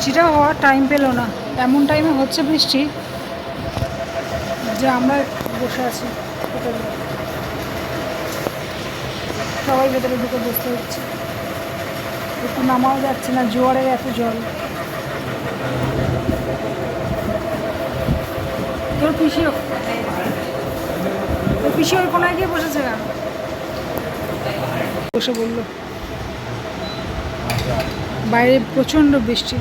বৃষ্টিটা হওয়ার টাইম পেল না। এমন টাইমে হচ্ছে বৃষ্টি যে আমরা বসে আছি সবাই ভেতরে ঢুকে বসতে হচ্ছে। একটু নামাও যাচ্ছে না জোয়ারের এত জল। তোর পিসি তোর পিসি ওই কোনায় গিয়ে বসেছে কেন? বসে বলল। বাইরে প্রচণ্ড বৃষ্টি।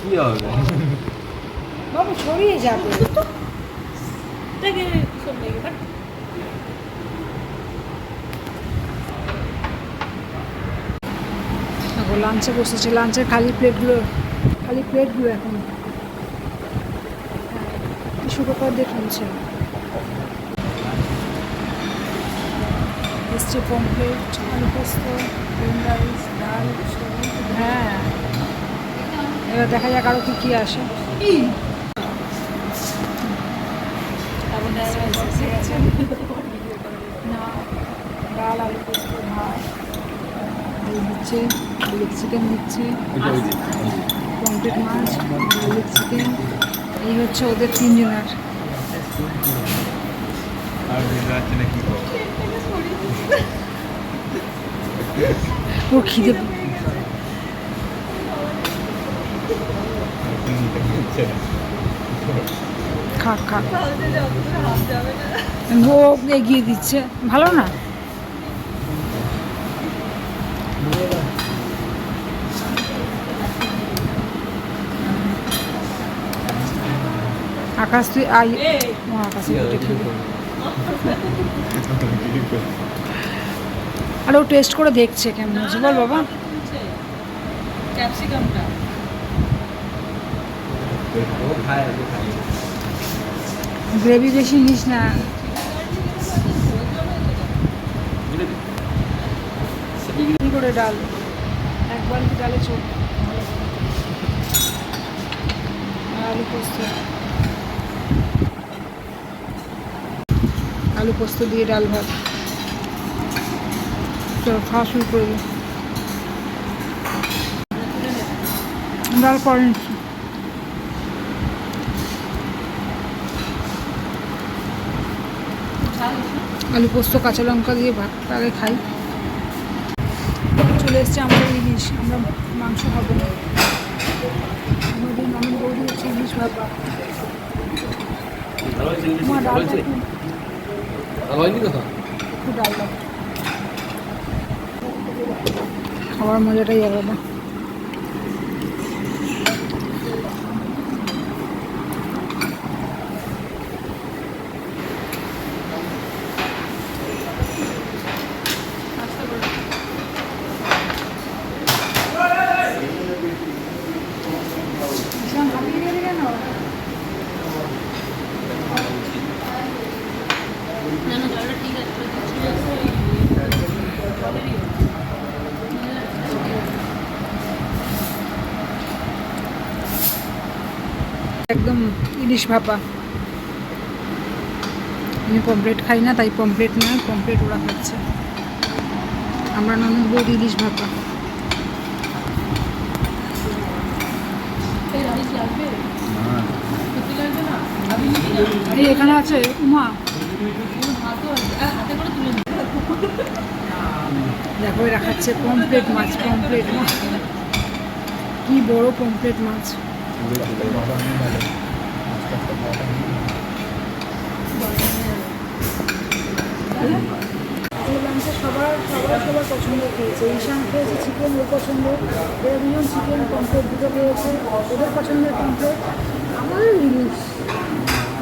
কি হবে? বাবু ছড়িয়ে যাবে লাঞ্চে বসেছে লাঞ্চের খালি প্লেটগুলো খালি প্লেটগুলো এখন পেপার দিয়ে তুলছে এসছে পমপ্লেট আলু পোস্ত গ্রিন রাইস ডাল হ্যাঁ। এবার দেখা যাক আরও কী কী আসে। না ডাল আলু পোস্ত ভাত দিচ্ছে। গার্লিক চিকেন দিচ্ছে। পমপ্লেট মাছ গার্লিক চিকেন এই হচ্ছে ওদের তিনজনের। আর দিন রাত্রে না ও খিদে হচ্ছে না। খা খা। ও এগিয়ে দিচ্ছে। ভালো না? আকাশ তুই আই আকাশ আর টেস্ট করে দেখছে কেমন হচ্ছে বল বাবা। গ্রেভি বেশি নিস না। করে ডাল। এক বালতি ডালে চোখ আলু পোস্ত। আলু পোস্ত দিয়ে ডাল ভাত। চলো খাওয়া শুরু করে দিই। ডাল পরে নিচ্ছি। আলু পোস্ত কাঁচা লঙ্কা দিয়ে ভাতটা আগে খাই। চলে এসছে আমাদের ইলিশ আমরা মাংস খাব। না আমাদের ননদ বৌদি হচ্ছে ইলিশ ভালো ডাল হয়নি কথা? একটু ডাল খাওয়ার মজাটাই আলাদা। একদম ইলিশ ভাপা। আমি পমপ্লেট খাই না, তাই পমপ্লেট নয় পমপ্লেট ওরা খাচ্ছে। আমরা ননদ বৌদি ইলিশ ভাপা। না। না এখানে আছে উমা। দেখো, এরা খাচ্ছে পমপ্লেট মাছ পমপ্লেট মাছ। কি বড় পমপ্লেট মাছ। সবার সবার সবার পছন্দ খেয়েছে ঈশান খেয়েছে চিকেন ওর পছন্দ এরা দুজন চিকেন পমপ্লেট দুটো খেয়েছে ওদের পছন্দের পমপ্লেট আমার ইলিশ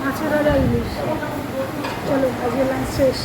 মাছের ইলিশ। চলো আজকে লাঞ্চ শেষ।